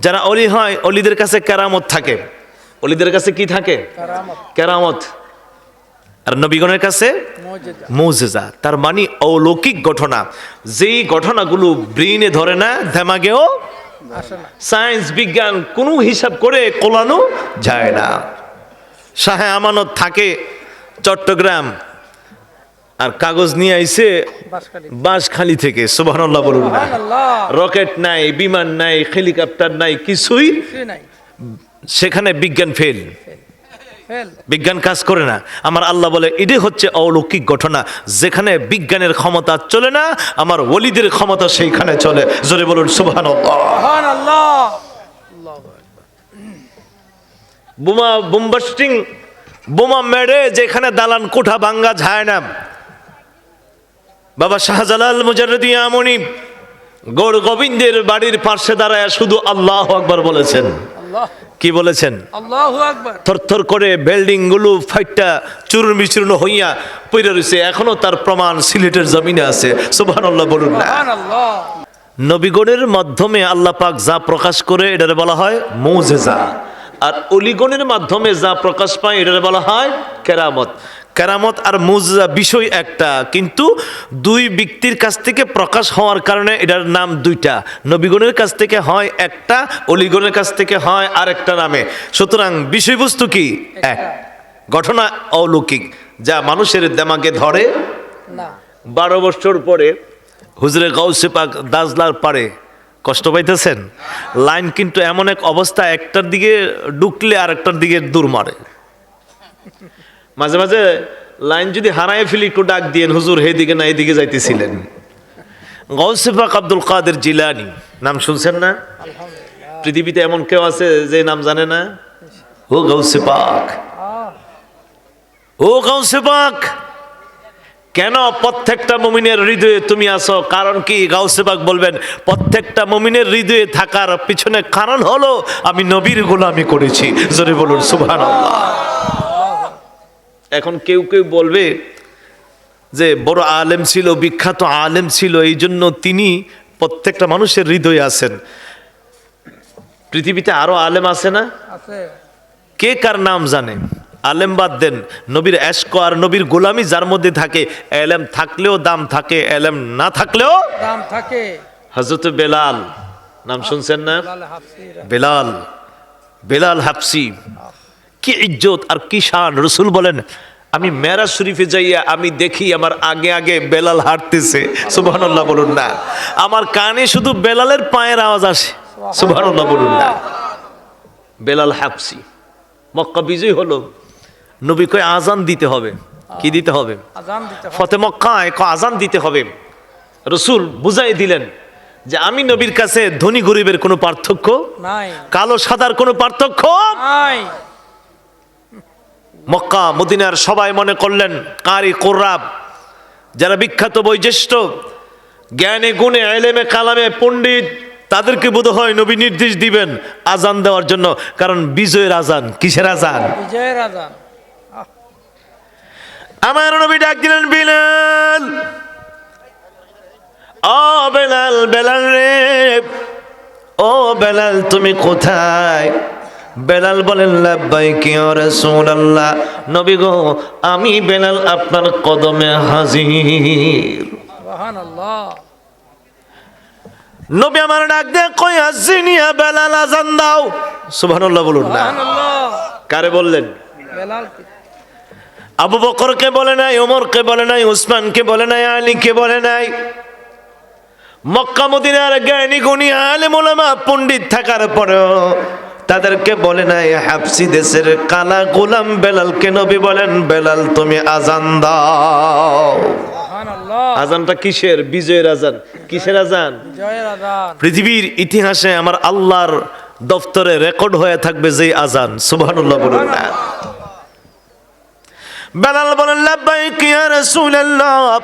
যারা অলি হয় অলিদের কাছে কেরামত থাকে। অলিদের কাছে কি থাকে? কারামত। আর নবীগণের কাছে মৌজেজা। তার মানে অলৌকিক ঘটনা। যেই ঘটনাগুলো ব্রেইনে ধরে না না। সায়েন্স বিজ্ঞান কোনো হিসাব করে কোলানো যায় না। শাহে আমানত থাকে চট্টগ্রাম আর কাগজ নিয়ে আইছে বাসখালী বাঁশখালী থেকে সুবহানাল্লাহ বলুন রকেট নাই বিমান নাই হেলিকপ্টার নাই কিছুই সেখানে বিজ্ঞান ফেল বিজ্ঞান কাজ করে না। আমার আল্লাহ বলে এটাই হচ্ছে অলৌকিক ঘটনা। যেখানে বিজ্ঞানের ক্ষমতা চলে না আমার ওলিদের ক্ষমতা সেইখানে চলে। জোরে বলুন সুবহান। বোমা বোমবাস্টিং বোমা মেরে যেখানে দালান কোঠা ভাঙ্গা যায় না। বাবা শাহজালাল মুজারদি আমনি গৌর গোবিন্দের বাড়ির পাশে দাঁড়ায় শুধু আল্লাহ আকবার বলেছেন। কি বলেছেন? থরথর করে বিল্ডিংগুলো ফাইটটা চূর্ণ বিচূর্ণ হইয়া পড়ে রয়েছে এখনও তার প্রমাণ সিলেটের জমিনে আছে। সুবহানাল্লাহ বলুন না। নবীগণের মাধ্যমে আল্লাহ পাক যা প্রকাশ করে এটারে বলা হয় মৌজেজা। আর অলিগণের মাধ্যমে যা প্রকাশ পায় এটারে বলা হয় কেরামত। কেরামত আর মুজা বিষয় একটা কিন্তু দুই ব্যক্তির কাছ থেকে প্রকাশ হওয়ার কারণে এটার নাম দুইটা। নবীগণের কাছ থেকে হয় একটা অলিগণের কাছ থেকে হয় আর একটা নামে। সুতরাং বিষয়বস্তু কি? এক। ঘটনা অলৌকিক যা মানুষের দেমাগে ধরে। না। বারো বছর পরে হুজরে গাউসে পাক দাজলার পারে কষ্ট পাইতেছেন? লাইন কিন্তু এমন এক অবস্থা একটার দিকে ঢুকলে আর একটার দিকে দূর মারে। মাঝে মাঝে লাইন যদি হারায় ফেলি একটু ডাক দিয়েন হুজুর হে দিকে না এদিকে যাইতেছিলেন। গৌসে পাক আব্দুল কাদের জিলানি নাম শুনছেন না? পৃথিবীতে এমন কেউ আছে যে নাম জানে না? ও গৌসে পাক ও গাউসে পাক কেন প্রত্যেকটা মমিনের হৃদয়ে তুমি আসো কারণ কি? গাউসে পাক বলবেন প্রত্যেকটা মমিনের হৃদয়ে থাকার পিছনে কারণ হলো আমি নবীর গোলামি করেছি। জোরে বলুন সুবহান এখন কেউ কেউ বলবে যে বড় আলেম ছিল বিখ্যাত আলেম ছিল এই জন্য তিনি প্রত্যেকটা মানুষের হৃদয়ে আছেন। পৃথিবীতে আরও আলেম আছে না? কে কার নাম জানে? আলেম বাদ দেন নবীর এশক আর নবীর গোলামি যার মধ্যে থাকে এলেম থাকলেও দাম থাকে এলেম না থাকলেও দাম থাকে। হজরত বেলাল নাম শুনছেন না? বেলাল বেলাল হাফসি। কি ইজ্জত আর কি শান? রসুল বলেন আমি মেরা শরীফে যাইয়া আমি দেখি আমার আগে আগে বেলাল হাঁটতেছে। সুবহানাল্লাহ বলুন না। আমার কানে শুধু বেলালের পায়ের আওয়াজ আসে। সুবহানাল্লাহ বলুন না। বেলাল হাফসি। মক্কা বিজয় হলো। নবী কয় আজান দিতে হবে। কি দিতে হবে? আজান দিতে হবে। ফতে মক্কায় ক আজান দিতে হবে। রসুল বুঝাই দিলেন যে আমি নবীর কাছে ধনী গরিবের কোনো পার্থক্য নাই। কালো সাদার কোনো পার্থক্য নাই। মক্কা মদিনার সবাই মনে করলেন কারি কোর্রাব যারা বিখ্যাত বৈজ্যেষ্ঠ জ্ঞানে গুণে এলেমে কালামে পণ্ডিত তাদেরকে বোধ হয় নবী নির্দেশ দিবেন আজান দেওয়ার জন্য। কারণ বিজয়ের আজান কিসের আজান? বিজয়ের আজান। আমার নবী ডাক দিলেন বিলাল। ও বেলাল বেলাল রে। ও বেলাল তুমি কোথায়? বেলাল বলেন লাব্বাই কি রাসূলুল্লাহ। নবী গো আমি বেলাল আপনার কদমে হাজির। নবী আমার ডাক দিয়ে কই আসিনিয়া বেলাল আজান দাও। সুবহানাল্লাহ বলুন না। কারে বললেন? বেলাল কি? আবু বকরকে বলে নাই ওমরকে বলে নাই উসমানকে বলে নাই আলীকে বলে নাই। মক্কা মদিনার জ্ঞানী গুণী আলেম ওলামা পণ্ডিত থাকার পরেও তাদেরকে বলে নাই হাফসি দেশের কালা গোলাম বেলালকে নবী বলেন বেলাল তুমি আজান দাও। আজানটা কিসের? বিজয়ের আজান। কিসের আজান? পৃথিবীর ইতিহাসে আমার আল্লাহর দফতরে রেকর্ড হয়ে থাকবে যে আজান। সুবহানাল্লাহ বলুন। না বেলাল বলেন লাব্বাইক ইয়া রাসূলুল্লাহ।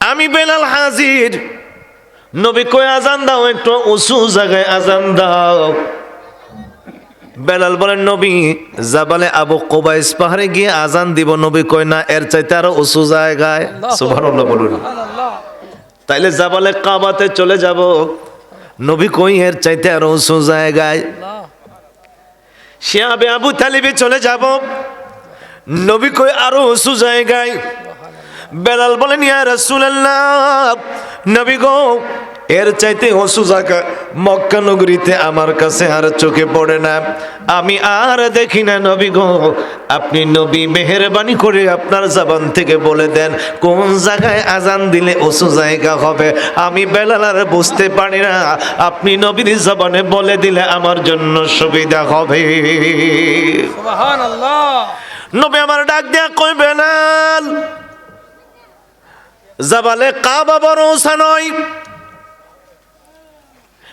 আমি বেলাল হাজির। নবী কই আজান দাও একটু উঁচু জায়গায় আজান দাও। বেলাল বলেন নবী জাবালে আবু কোবাইস পাহাড়ে গিয়ে আজান দিব। নবী কই না এর চাইতে আরও উঁচু জায়গায়। সুবহানাল্লাহ বলুন। তাইলে জাবালে কাবাতে চলে যাব। নবী কই এর চাইতে আরও উঁচু জায়গায়? শিয়াবে আবু তালিবে চলে যাব। নবী কই আরও উঁচু জায়গায়? বেলাল বলেন ইয়া রাসূলুল্লাহ। নবী গো এর চাইতে উঁচু জায়গা মক্কা নগরীতে আমার কাছে আর চোখে পড়ে না। আমি আর দেখি না নবী গো। আপনি নবী মেহেরবানি করে আপনার জবান থেকে বলে দেন কোন জায়গায় আজান দিলে উঁচু জায়গা হবে? আমি বেলাল আর বুঝতে পারি না। আপনি নবীর জবানে বলে দিলে আমার জন্য সুবিধা হবে। নবী আমার ডাক দেয়া কই বেলাল জাবালে কাবা বড় নয়।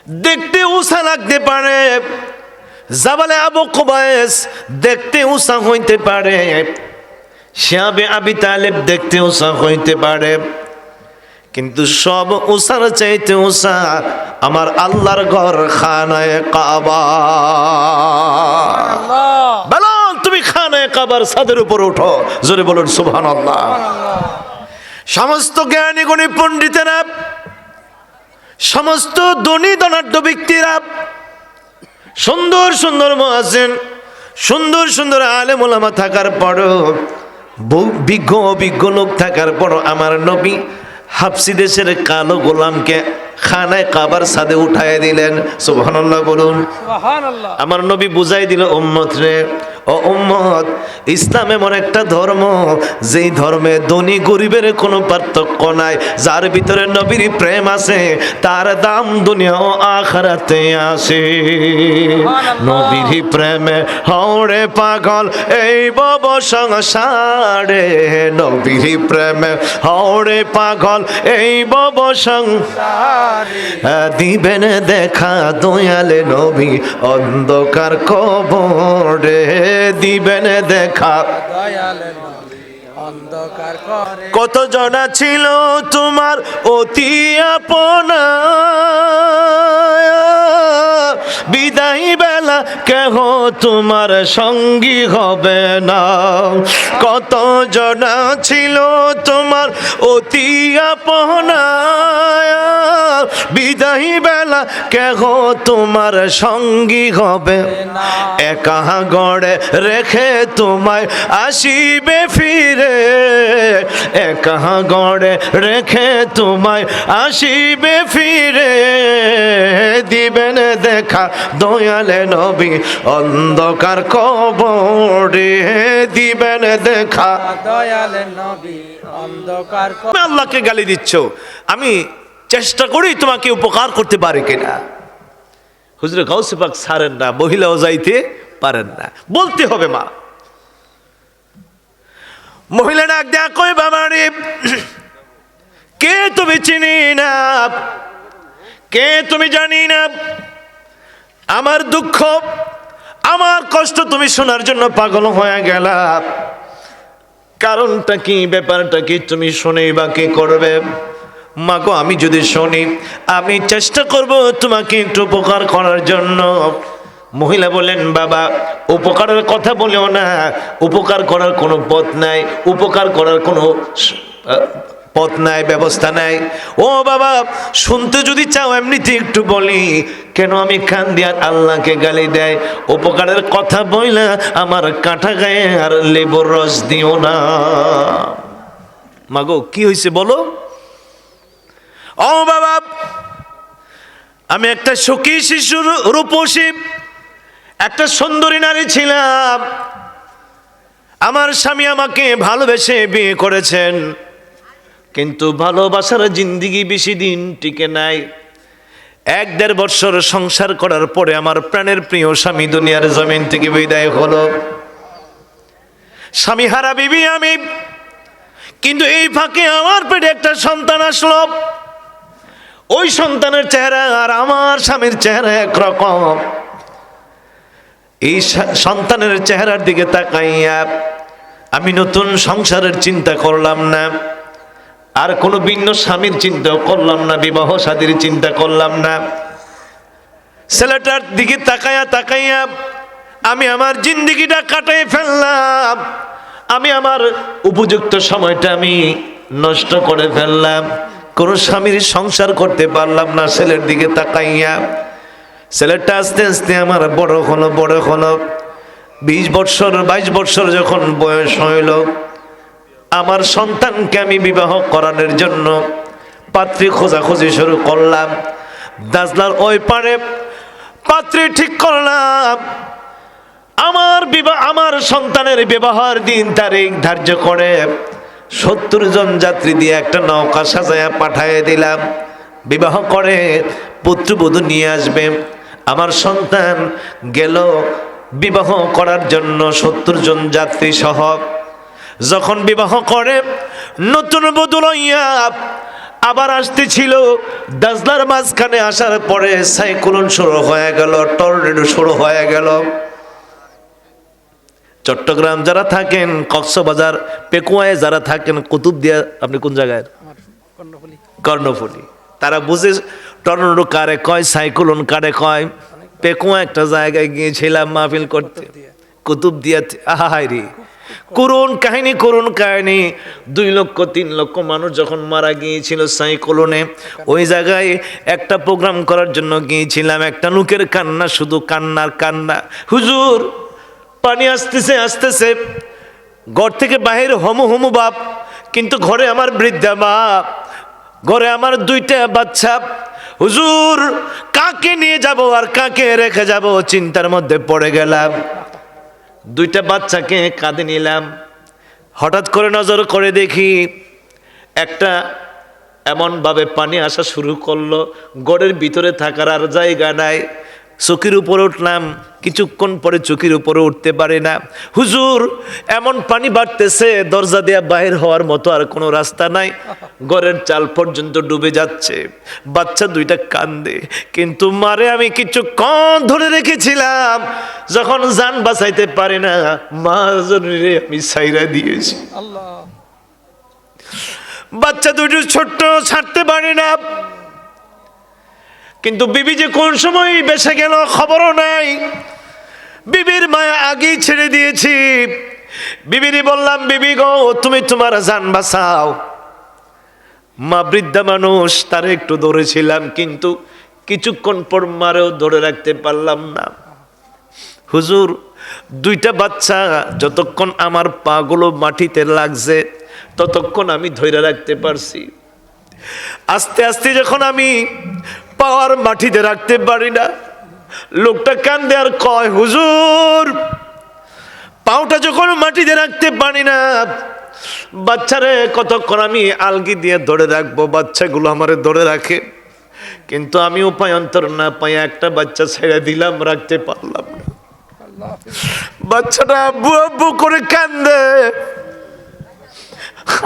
দেখতে উষা লাগতে পারে। জাবালে আবু কুবায়েস দেখতে উষা হইতে পারে। শিয়াবে আবি তালেব দেখতে উষা হইতে পারে। কিন্তু সব উষার চাইতে উষা আমার আল্লাহর ঘর খানায় কাবা। বেলাল তুমি খানায় কাবার ছাদের উপর ওঠো জোরে বলুন সুবহান আল্লাহ আল্লাহ সমস্ত জ্ঞানী গুণী পণ্ডিতেরা সমস্ত ধনী ধনাঢ্য ব্যক্তিরা সুন্দর সুন্দর মহাসেন সুন্দর সুন্দর আলেম ওলামা থাকার পরও বিজ্ঞ অভিজ্ঞ লোক থাকার পরও আমার নবী হাফসি দেশের কালো গোলামকে খানায় কাবার সাদে উঠায় দিলেন। সুবহানাল্লাহ বলুন। আমার নবী বুঝাই দিল উম্মত রে ও উম্মত ইসলাম এমন একটা ধর্ম যেই ধর্মে ধনী গরিবের কোনো পার্থক্য নাই যার ভিতরে নবীর প্রেম আছে তার দাম দুনিয়া ও আখরাতে আসে। নবীর প্রেমে হরে পাগল এই বব সংসারে। নবীর প্রেমে হরে পাগল এই বব সংসারে। দিবেন দেখা দয়ালে নবী অন্ধকার কবরে। দিবেন দেখা। কত জনা ছিল তোমার অতি আপনা? বিদায় বেলা কেহ তোমার সঙ্গী হবে না। কত জনা ছিল তোমার অতি আপনা? বিদায় বেলা কেহ তোমার সঙ্গী হবে? একা গড়ে রেখে তোমায় আসিবে ফিরে। একা গড়ে রেখে তোমায় আসিবে ফিরে। দিবেন দেখা দয়ালে নবী অন্ধকার কবরে। দিবেন দেখা। দয়ালে নবী অন্ধকার করে আল্লাহকে গালি দিচ্ছ। আমি চেষ্টা করি তোমাকে উপকার করতে পারে কিনা। হুজুরে গাউসে পাক ছাড়েন না, মহিলাও যাইতে পারেন না। বলতে হবে মা। মহিলা ডাক দেয়া কই কে তুমি চিনি না? কে তুমি জানি না? আমার দুঃখ, আমার কষ্ট তুমি শোনার জন্য পাগল হয়ে গেলা। কারণটা কি, ব্যাপারটা কি তুমি শুনে বা কি করবে? মাগো আমি যদি শুনি, আমি চেষ্টা করব তোমাকে একটু উপকার করার জন্য। মহিলা বলেন বাবা, উপকারের কথা বলেও না। উপকার করার কোনো পথ নাই, উপকার করার কোনো পথ নাই, ব্যবস্থা নাই। ও বাবা, শুনতে যদি চাও, এমনিতে একটু বলি। কেন আমি কান দিয়ার আল্লাহকে গালি দেয়? উপকারের কথা বইলা আমার কাঁটা গায়ে আর লেবুর রস দিও না। মাগো কি হয়েছে বলো? ও বাবা, আমি একটা সুখী শিশুর রূপসী, একটা সুন্দরী নারী ছিলাম। আমার স্বামী আমাকে ভালোবেসে বিয়ে করেছেন, কিন্তু ভালোবাসার জিন্দিগি বেশি দিন টিকে নাই। এক দেড় বছর সংসার করার পরে আমার প্রাণের প্রিয় স্বামী দুনিয়ার জমিন থেকে বিদায় হলো। স্বামী হারা বিবি আমি, কিন্তু এই ফাঁকে আমার পেটে একটা সন্তান আসলো। ওই সন্তানের চেহারা আর আমার স্বামীর চেহারা একরকম। এই সন্তানের চেহারার দিকে তাকাইয়া আমি নতুন সংসারের চিন্তা করলাম না, আর কোনো ভিন্ন স্বামীর চিন্তাও করলাম না, বিবাহ সাদীর চিন্তা করলাম না। ছেলেটার দিকে তাকাইয়া তাকাইয়া আমি আমার জিন্দিগিটা কাটাই ফেললাম, আমি আমার উপযুক্ত সময়টা আমি নষ্ট করে ফেললাম। কোনো স্বামীর সংসার করতে পারলাম না, ছেলের দিকে তাকাইয়া। ছেলেটা আস্তে আস্তে আমার বড় হলো বড় হলো। বিশ বৎসর বাইশ বৎসর যখন বয়স হইল, আমার সন্তানকে আমি বিবাহ করানোর জন্য পাত্রী খোঁজাখুঁজি শুরু করলাম। দাজলার ওই পারে, পাত্রী ঠিক করলাম। আমার বিবাহ, আমার সন্তানের বিবাহের দিন তারিখ ধার্য করে। সত্তর জন যাত্রী দিয়ে একটা নৌকা সাজায়া পাঠিয়ে দিলাম। বিবাহ করে পুত্রবধূ নিয়ে আসবে। আমার সন্তান গেল বিবাহ করার জন্য সত্তর জন যাত্রী সহ। যখন বিবাহ করে, নতুন বধূ লইয়া আবার আসতেছিল। দাজলার মাঝখানে আসার পরে সাইক্লোন শুরু হয়ে গেল, টর্নেডো শুরু হয়ে গেল। চট্টগ্রাম যারা থাকেন কক্সবাজার পেকুয়ায় যারা থাকেন কুতুবদিয়া আপনি কোন জায়গায়? কর্ণফুলি। তারা বুঝে টর্নেডো কারে কয় সাইক্লোন কারে কয় পেকুয়া একটা জায়গায় গিয়েছিলাম মাহফিল করতে। কুতুব দিয়া। আহাই রে। করুণ কাহিনী করুণ কাহিনী। দুই লক্ষ তিন লক্ষ মানুষ যখন মারা গিয়েছিল সাইক্লোনে ওই জায়গায় একটা প্রোগ্রাম করার জন্য গিয়েছিলাম। একটা নুকের কান্না শুধু কান্নার কান্না। হুজুর পানি আসতেছে আসতেছে। ঘর থেকে বাহির হমু হমু বাপ, কিন্তু ঘরে আমার বৃদ্ধা বাপ ঘরে আমার দুইটা বাচ্চা। হুজুর, কাকে নিয়ে যাব আর কাকে রেখে যাব? চিন্তার মধ্যে পড়ে গেলাম। দুইটা বাচ্চাকে কাঁধে নিলাম। হঠাৎ করে নজর করে দেখি একটা এমনভাবে পানি আসা শুরু করল। গড়ের ভিতরে থাকার আর জায়গা নাই। চকির উপরে উঠলাম কিছুক্ষণ পরে চকির উপরে উঠতে পারে না। হুজুর এমন পানি বাড়তেছে দরজা দেয়া বাহির হওয়ার মতো আর কোনো রাস্তা নাই। ঘরের চাল পর্যন্ত ডুবে যাচ্ছে। বাচ্চা দুইটা কান্দে কিন্তু মারে আমি কিছুক্ষণ ধরে রেখেছিলাম যখন যান বাঁচাইতে পারে না মা জরুরি আমি সাইরা দিয়েছি। আল্লাহ। বাচ্চা দুটো ছোট্ট ছাড়তে পারে না। কিন্তু বিবি যে কোন সময় বেসে গেল খবরও নাই। বিবির মায়া আগেই ছেড়ে দিয়েছি। বিবিরি বললাম, বিবি গো, তুমি তোমার জান বাঁচাও। মা বৃদ্ধা মানুষ, তার একটু ধরেছিলাম, কিন্তু কিছুক্ষণ পর মারেও ধরে রাখতে পারলাম না। হুজুর, দুইটা বাচ্চা, যতক্ষণ আমার পাগুলো মাটিতে লাগছে, ততক্ষণ আমি ধরে রাখতে পারছি। আস্তে আস্তে যখন আমি পাওয়ার মাটিতে রাখতে পারি না, লোকটা কান্দে আর কয়, হুজুর, পাওটা যখন মাটিতে রাখতে পারি না, বাচ্চারে কতক্ষণ আমি আলগি দিয়ে ধরে রাখব? বাচ্চাগুলো আমারে ধরে রাখে। কিন্তু আমি উপায়ন্তর না পাই, একটা বাচ্চা ছেড়ে দিলাম, রাখতে পারলাম না। বাচ্চাটা আব্বু আব্বু করে কান্দে।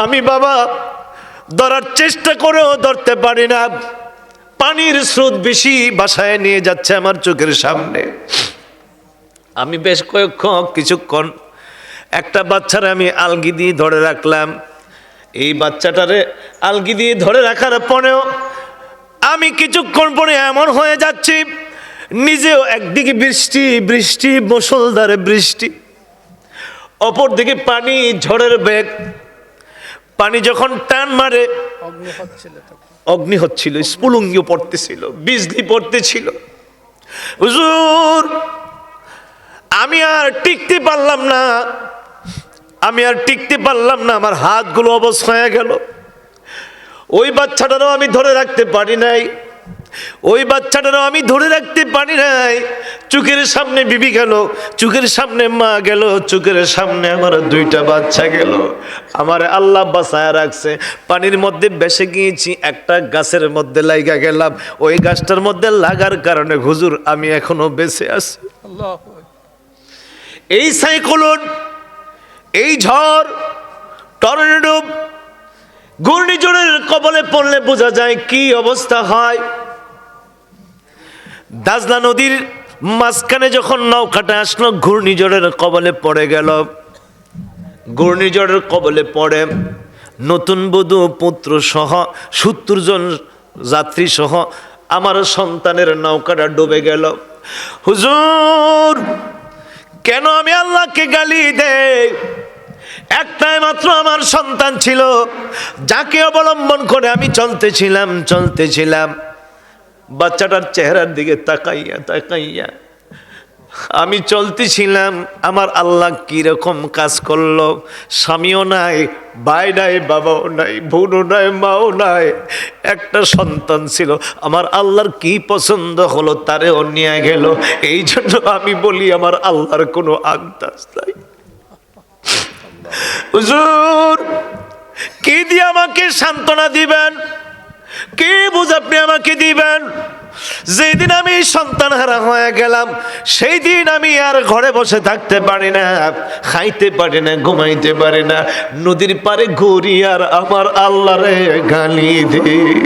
আমি বাবা ধরার চেষ্টা করেও ধরতে পারি না। পানির স্রোত বেশি বাসায় নিয়ে যাচ্ছে আমার চোখের সামনে। আমি বেশ কয়েকক্ষণ কিছুক্ষণ একটা বাচ্চারে আমি আলগি দিয়ে ধরে রাখলাম। এই বাচ্চাটারে আলগি দিয়ে ধরে রাখার পরেও আমি কিছুক্ষণ পরে এমন হয়ে যাচ্ছি, নিজেও একদিকে বৃষ্টি বৃষ্টি মুসলধারে বৃষ্টি অপর দিকে পানি ঝড়ের বেগ। পানি যখন টান মারে অগ্নি হচ্ছিল স্ফুলঙ্গি পড়তেছিল বিজলি পড়তেছিল। হুজুর আমি আর টিকতে পারলাম না আমি আর টিকতে পারলাম না আমার হাতগুলো অবশ হয়ে গেল। ওই বাচ্চাটারও আমি ধরে রাখতে পারি নাই। ওই বাচ্চাটারও আমি ধরে রাখতে পারি নাই। চোখের সামনে বিবি গেল চোখের সামনে মা গেল চোখের সামনে আমার দুইটা বাচ্চা গেল। আমার আল্লাহ বাসায় রাখছে। পানির মধ্যে বেসে গিয়েছি একটা গাছের মধ্যে লাইগা গেলাম। ওই গাছটার মধ্যে লাগার কারণে হুজুর আমি এখনও বেঁচে আছি। এই সাইক্লোন এই ঝড় টর্নেডো ঘূর্ণিঝড়ের কবলে পড়লে বোঝা যায় কি অবস্থা হয়। দাজলা নদীর মাঝখানে যখন নৌকাটা আসলো, ঘূর্ণিঝড়ের কবলে পড়ে গেল। ঘূর্ণিঝড়ের কবলে পড়ে নতুন বধূ, পুত্র সহ সত্তর জন যাত্রী সহ আমার সন্তানের নৌকাটা ডুবে গেল। হুজুর, কেন আমি আল্লাহকে গালি দেই? একটাই মাত্র আমার সন্তান ছিল, যাকে অবলম্বন করে আমি চলতেছিলাম চলতেছিলাম। বাচ্চাটার চেহারার দিকে তাকাইয়া তাকাইয়া। আমি চলতেছিলাম, আমার আল্লাহ কীরকম কাজ করল? স্বামীও নাই ভাই নাই বাবাও নাই, বোনও নাই, মাও নাই, একটা সন্তান ছিল। আমার আল্লাহর কি পছন্দ হলো তারেও নিয়ে গেল। এই জন্য আমি বলি, আমার আল্লাহর কোনো আন্দাজ নাই। হুজুর, কি দিয়ে আমাকে সান্ত্বনা দিবেন? কি বুঝ আপনি আমাকে দিবেন? যেদিন আমি সন্তান হারা হয়ে গেলাম সেই দিন আমি আর ঘরে বসে থাকতে পারি না, খাইতে পারি না, ঘুমাইতে পারি না। নদীর পারে ঘুরি আর আমার আল্লাহরে গালি দি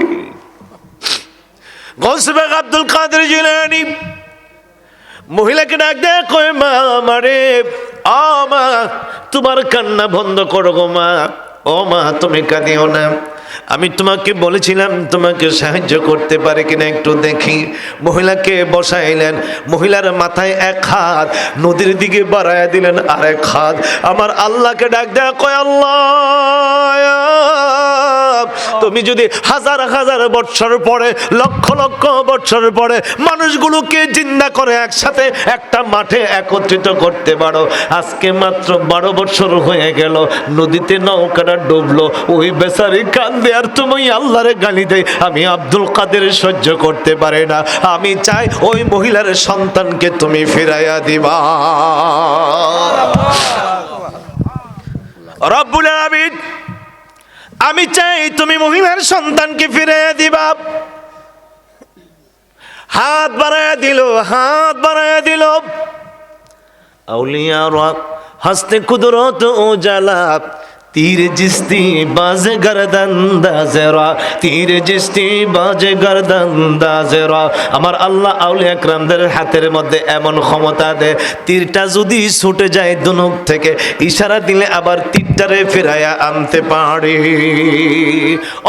আব্দুল কাদের জিলানি, মহিলাকে ডাক দেয় কয়, মা, আমারে, আ, মা, তোমার কান্না বন্ধ করো গো মা। ও মা, তুমি কাঁদিও না। আমি তোমাকে বলেছিলাম, তোমাকে সাহায্য করতে পারে কিনা একটু দেখি। মহিলাকে বসাইলেন, মহিলার মাথায় এক হাত, নদীর দিকে বাড়াইয়া দিলেন আর এক হাত। আমার আল্লাহকে ডাক দেয় কয়, আল্লাহ তুমি যদি হাজার হাজার বৎসর পরে লক্ষ লক্ষ বৎসর পরে মানুষগুলোকে জিন্দা করে একসাথে একটা মাঠে একত্রিত করতে পারো আজকে মাত্র বারো বছর হয়ে গেল নদীতে নৌকাটা ডুবলো ওই বেচারি কান্দে আর তুমি আল্লাহরে গালি দেয় আমি আব্দুল কাদের সহ্য করতে পারে না আমি চাই ওই মহিলার সন্তানকে তুমি ফিরাইয়া দিবা। চাই তুমি মহিলার সন্তানকে ফিরে দিবা। হাত বাড়ায় দিল, হাত বাড়ায় দিল। আউলিয়া হস্তে কুদরত ও জালা তীর জিস্তি বাজে গরদন দাজেরা তীর জিস্তি বাজে গরদন দাজেরা আমার আল্লাহ আউলিয়া একরামদের হাতের মধ্যে এমন ক্ষমতা দেয় তীরটা যদি ছুটে যায় দুনুক থেকে ইশারা দিলে আবার তীরটারে ফেরায়া আনতে পারে।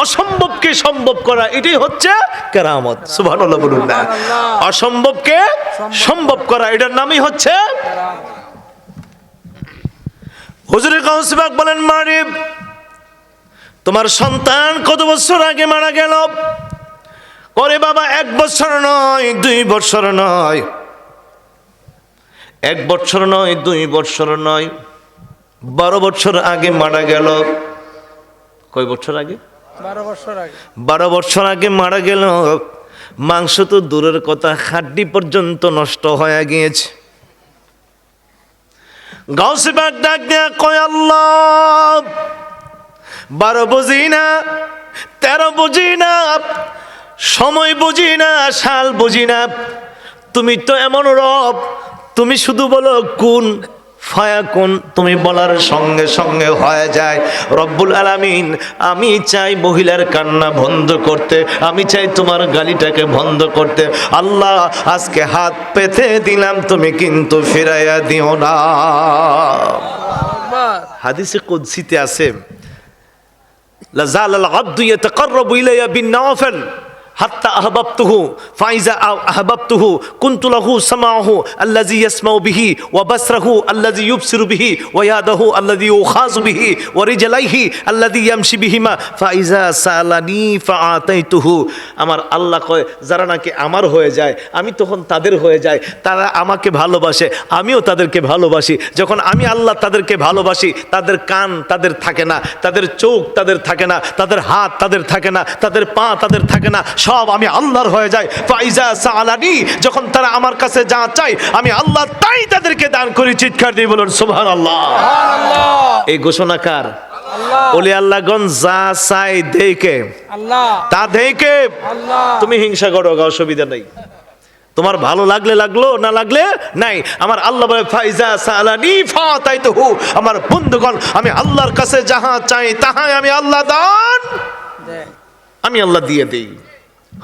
অসম্ভবকে সম্ভব করা এটাই হচ্ছে কেরামত সুবহানাল্লাহ বলুন না। অসম্ভবকে সম্ভব করা এটার নামই হচ্ছে হুজুরে কাউসবাক বলেন মারিব তোমার সন্তান কত বছর আগে মারা গেল? করে বাবা এক বছর নয় দুই বছর নয়। এক বছর নয় দুই বছর নয়। বারো বছর আগে মারা গেল। কয় বছর আগে? বারো বছর আগে। বারো বছর আগে মারা গেল। মাংস তো দূরের কথা হাড্ডি পর্যন্ত নষ্ট হয়ে গিয়েছে। গাউসিবাগ ডাক দেয়া কয়, আল্লাহ, বারো বুঝি না, তেরো বুঝি না, সময় বুঝি না, সাল বুঝি না। তুমি তো এমন রব, তুমি শুধু বলো, কোন ফায়া কোন তুমি বলার সঙ্গে সঙ্গে হয়ে যায়। রব্বুল আলামিন, আমি চাই মহিলার কান্না বন্ধ করতে, আমি চাই তোমার গালিটাকে বন্ধ করতে। আল্লাহ, আজকে হাত পেতে দিলাম, তুমি কিন্তু ফিরাইয়া দিও না। হাদিসে কুদসিতে আছে লাজাল আল আব্দু ইয়াতাকাররাবু ইলাইয়া বিন নওয়াফিল হাত্তা আহবাবতুহু, ফাইজা আহবাবতুহু, কুনতু লাহু সামাহু, আল্লাযী ইয়াসমাউ বিহি, ওয়া বাসরাহু, আল্লাযী ইউবসিরু বিহি, ওয়া ইয়াদাহু, আল্লাযী ইউখাযু বিহি, ওয়া রিজলাইহি, আল্লাযী ইয়ামশি বিহিমা, ফাইজা সালানি ফাআতাইতুহু। আমার আল্লাহ কয়, যারা নাকি আমার হয়ে যায়, আমি তখন তাদের হয়ে যায় তারা আমাকে ভালোবাসে, আমিও তাদেরকে ভালোবাসি। যখন আমি আল্লাহ তাদেরকে ভালোবাসি, তাদের কান তাদের থাকে না, তাদের চোখ তাদের থাকে না, তাদের হাত তাদের থাকে না, তাদের পা তাদের থাকে না সব আমি আল্লাহর হয়ে যায় ফাইজা সালানি যখন তারা আমার কাছে যা চাই আমি আল্লাহ তাই তাদেরকে দান করি চিৎকার দিয়ে বলুন সুবহানাল্লাহ। এই ঘোষণাকার আল্লাহ। ওলি আল্লাহগণ যা চাই দেখে তা দেখে তুমি হিংসা করো অসুবিধা নেই। তোমার ভালো লাগলে লাগল না লাগলে নাই। আমার আল্লাহ বলে ফাইজা সালানি ফাতাইতুহু। আমার বন্ধুগণ আমি আল্লাহর কাছে যাহা চাই তাহাই আমি আল্লাহ দান। আমি আল্লাহ দিয়ে দেই।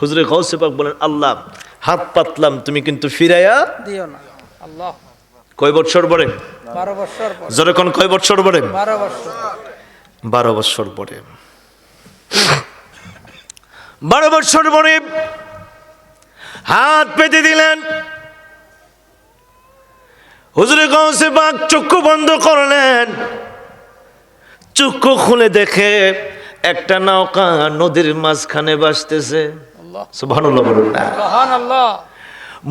হুজুরে গৌসে পাক বলেন আল্লাহ হাত পাতলাম তুমি কিন্তু ফিরাইয়া দিও না। আল্লাহ। কয় বছর পরে? বারো বছর কোন কয় বছর পরে? বারো বছর বারো বছর পরে। বারো বছর পরে হাত পেতে দিলেন। হুজুরে গৌসে পাক চক্ষু বন্ধ করলেন। চক্ষু খুলে দেখে একটা নৌকা নদীর মাঝখানে বাসতেছে সুবহানাল্লাহ। বলুন। না সুবহান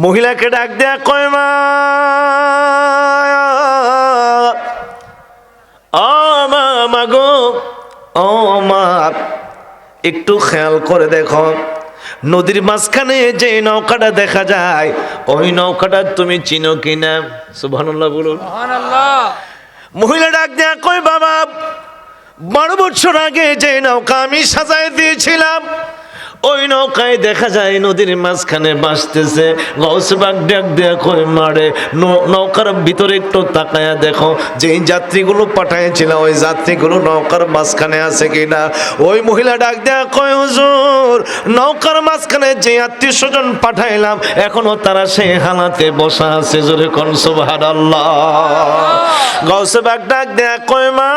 মহিলাকে ডাক দেয়া কয় মা ও মা মা গো ও মা একটু খেয়াল করে দেখো। নদীর মাঝখানে যে নৌকাটা দেখা যায় ওই নৌকাটা তুমি চিনো কিনা? সুবহানাল্লাহ বলুন। মহিলা ডাক দেয়া কই বাবা বারো বছর আগে যে নৌকা আমি সাজায় দিয়েছিলাম ওই নৌকায় দেখা যায় নদীর মাঝখানে বাসতেছে গৌসবাগ ডাক দেয়া কই মারে নৌকার ভিতরে একটু তাকায়া দেখো যে যাত্রীগুলো পাঠাইছিলাম ওই যাত্রীগুলো নৌকার মাঝখানে আছে কিনা? ওই মহিলা ডাক দেয়া কয়, হুজুর, নৌকার মাঝখানে যে আত্মীয় স্বজন পাঠাইলাম, এখনও তারা সেই হালাতে বসা আছে, জোরে কোন, সুবহানাল্লাহ। গৌসে বাগ ডাক দেয়া কয় মা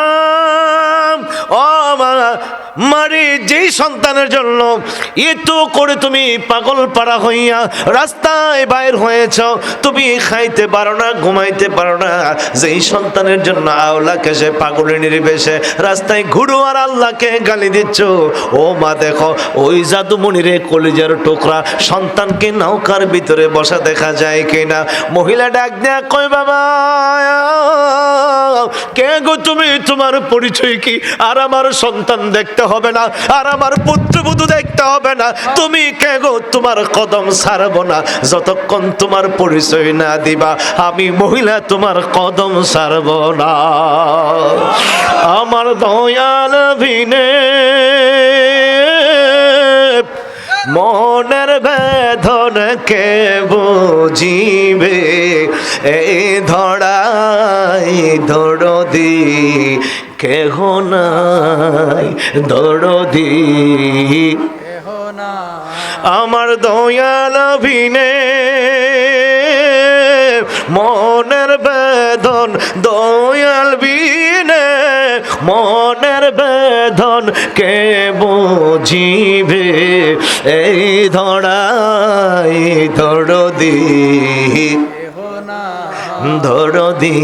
ও মা মারি যেই সন্তানের জন্য এত করে তুমি পাগল পাড়া হইয়া রাস্তায় বাইর হয়েছ, তুমি খাইতে পারো না, ঘুমাইতে পারো না। যেই সন্তানের জন্য আওলাকে সে পাগলের নির্বেশে রাস্তায় ঘুরো আর আল্লাহকে গালি দিচ্ছ, ও মা দেখো, ওই জাদুমণিরে কলিজার টুকরা সন্তানকে নৌকার ভিতরে বসা দেখা যায় কিনা। মহিলা ডাক দেয়া কয়, বাবা কে গো তুমি? তোমার পরিচয় কি? আর আমার সন্তান দেখতে হবে না, আর আমার পুত্রবধূ দেখতে হবে না। তুমি কে গো? তোমার কদম ছাড়বো না। যতক্ষণ তোমার পরিচয় না দিবা, আমি মহিলা, তোমার কদম ছাড়ব না। আমার দয়াল ভিনে মনের বেদন কে বুঝিবে? এই ধড়াই দৌড়দি কেহ নাই না আমার দয়াল ভিনে মনের বেদন দয়াল বিনে মনের বেদন কে বুঝিবে? এই কেহ না ধরদি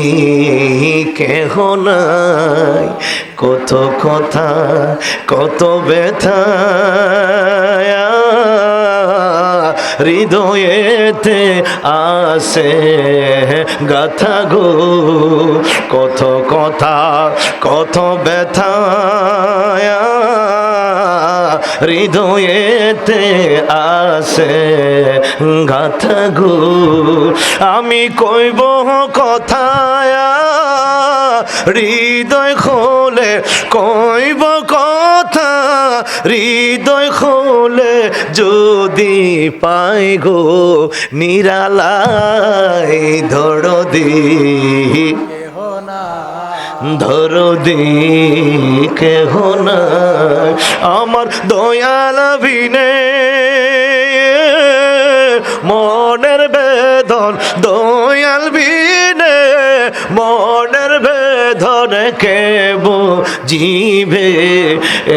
কেহ নাই। কত কথা, কত ব্যথা। হৃদয়েতে আসে গাথা গো। কত কথা, কত ব্যথা। হৃদয়েতে আসে গাথা গো আমি কইব কথা হৃদয় খোলে কইব কথা, হৃদয় খোলে যদি পাই গো নিরালাই ধরদি ধরদি কেহ না আমার দয়াল বিনে মনের বেদন দয়াল বিনে মনের বেদন কে জিবে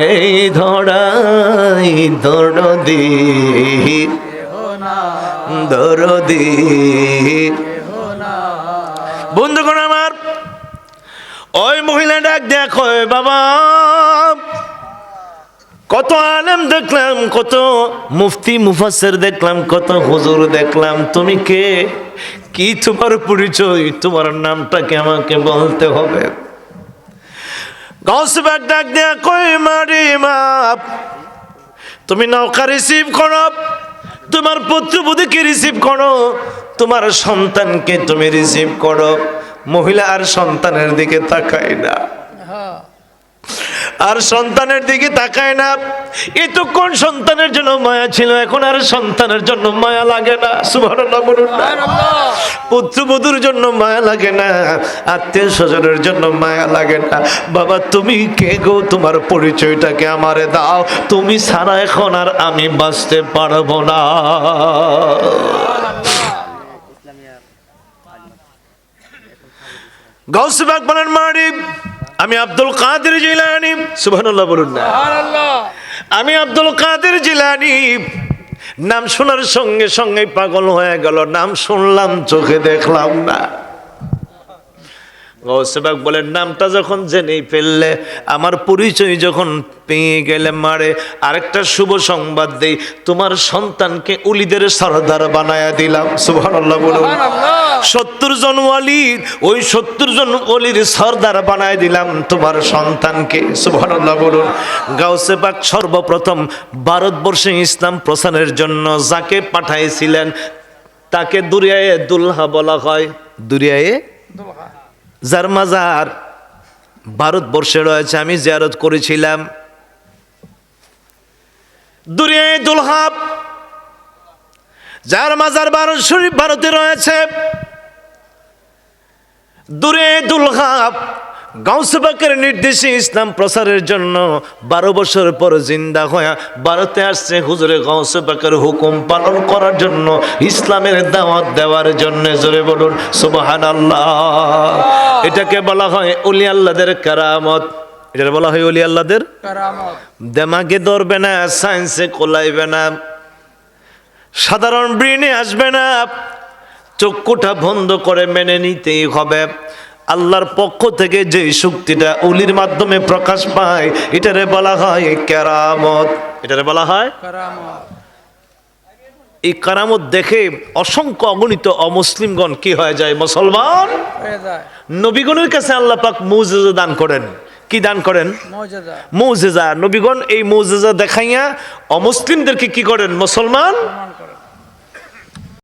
এই ধড়াই দরদি দরদি বন্ধুগণ আমার ওই মহিলা ডাক দেখো বাবা। কত আলেম দেখলাম, কত মুফতি মুফাসের দেখলাম, কত হুজুর দেখলাম। তুমি কে? কি তোমার পরিচয়? তোমার নামটাকে আমাকে বলতে হবে? গৌসবাগ ডাক দেয়া কই মারি মাপ তুমি নৌকা রিসিভ করো, তোমার পুত্রবধূকে রিসিভ করো, তোমার সন্তানকে তুমি রিসিভ করো। মহিলা আর সন্তানের দিকে তাকায় না। আর সন্তানের দিকে তাকায় না। এতক্ষণ সন্তানের জন্য মায়া ছিল এখন আর সন্তানের জন্য মায়া লাগে না। পুত্রবধূর জন্য মায়া লাগে না আত্মীয় স্বজনের জন্য মায়া লাগে না। বাবা তুমি কে গো? তোমার পরিচয়টাকে আমারে দাও। তুমি ছাড়া এখন আর আমি বাঁচতে পারব না। গৌসবাগ বলেন মারি আমি আব্দুল কাদের জিলানি। সুবহানাল্লাহ বলুন না। আমি আব্দুল কাদের জিলানি। নাম শোনার সঙ্গে সঙ্গে পাগল হয়ে গেল নাম শুনলাম চোখে দেখলাম না। গৌসেবাক বলেন নামটা যখন জেনেই ফেললে আমার পরিচয় যখন পেয়ে গেলে মারে আরেকটা শুভ সংবাদ দেই তোমার সন্তানকে উলিদের সরদার বানায়া দিলাম। সুবহানাল্লাহ বলুন। সত্তর জন ওয়ালির ওই সত্তর জন ওলির সর্দার বানায় দিলাম তোমার সন্তানকে। সুবহানাল্লাহ বলুন। গাউসে পাক সর্বপ্রথম ভারতবর্ষে ইসলাম প্রসারের জন্য যাকে পাঠাইছিলেন তাকে দুরিয়ায়ে দুলহা বলা হয়। দুরিয়ায়ে দুলহা। যার মাজার ভারতবর্ষে রয়েছে, আমি জিয়ারত করেছিলাম। দুলহাব, যার মাজার ভারত শরীফ ভারতে রয়েছে। দূরে দুলহাব গাউসবাকের নির্দেশে ইসলাম প্রসারের জন্য বারো বছর পর জিন্দা হয়ে ভারতে আসছে হুজুরে গাউসবাকের হুকুম পালন করার জন্য ইসলামের দাওয়াত দেওয়ার জন্য। জোরে বলুন সুবহান আল্লাহ এটাকে বলা হয় অলি আল্লাদের কারামত। এটা বলা হয় অলি আল্লাদের কারামত। দেমাগে ধরবে না সায়েন্সে কোলাইবে না। সাধারণ ব্রেনে আসবে না। চক্ষুটা বন্ধ করে মেনে নিতেই হবে। আল্লাহর পক্ষ থেকে যে শক্তিটা উলির মাধ্যমে প্রকাশ পায় এটারে বলা হয় কেরামত। এটারে বলা হয় এই কারামত দেখে অসংখ্য অগণিত অমুসলিমগণ কি হয়ে যায়? মুসলমান? নবীগণের কাছে আল্লাহ পাক মৌজেজা দান করেন। কি দান করেন? মৌজেজা। নবীগণ এই মৌজেজা দেখাইয়া অমুসলিমদেরকে কি করেন? মুসলমান?